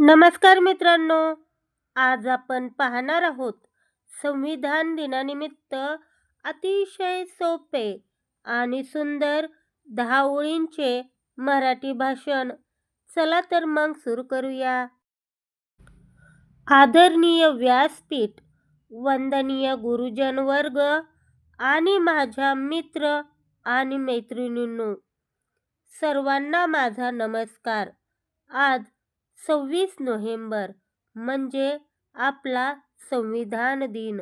नमस्कार मित्रांनो आज आपण पाहणार आहोत संविधान दिनानिमित्त अतिशय सोपे आणि सुंदर दहा ओळींचे मराठी भाषण. चला तर मग सुरू करूया. आदरणीय व्यासपीठ वंदनीय गुरुजन वर्ग आणि माझ्या मित्र आणि मैत्रिणींनो सर्वांना माझा नमस्कार. आज सव्वीस नोव्हेंबर म्हणजे आपला संविधान दिन.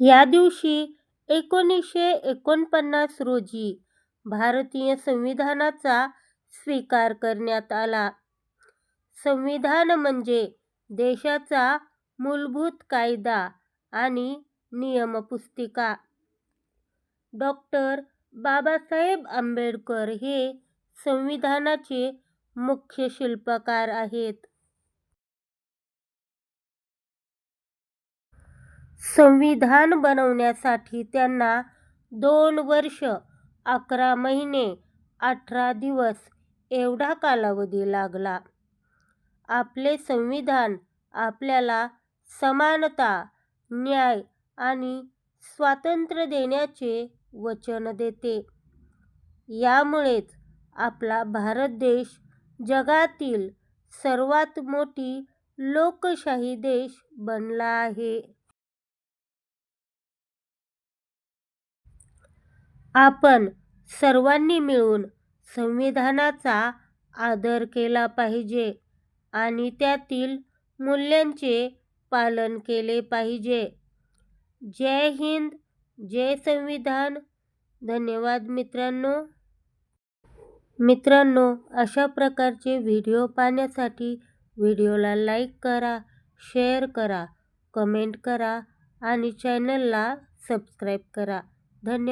या दिवशी एकोणीसशे एकोणपन्नास रोजी भारतीय संविधानाचा स्वीकार करण्यात आला. संविधान म्हणजे देशाचा मूलभूत कायदा आणि नियमपुस्तिका. डॉक्टर बाबासाहेब आंबेडकर हे संविधानाचे मुख्य शिल्पकार आहेत. संविधान बनवण्यासाठी त्यांना दोन वर्ष अकरा महिने अठरा दिवस एवढा कालावधी लागला. आपले संविधान आपल्याला समानता न्याय आणि स्वातंत्र्य देण्याचे वचन देते. यामुळेच आपला भारत देश जगातील सर्वात मोठी लोकशाही देश बनला आहे. आपण सर्वांनी मिळून संविधानाचा आदर केला पाहिजे आणि त्यातील मूल्यांचे पालन केले पाहिजे. जय हिंद जय संविधान. धन्यवाद मित्रांनो. मित्रांनो अशा प्रकारचे व्हिडिओ पाहण्यासाठी व्हिडिओला लाईक करा शेअर करा कमेंट करा आणि चॅनलला सबस्क्राईब करा. धन्यवाद.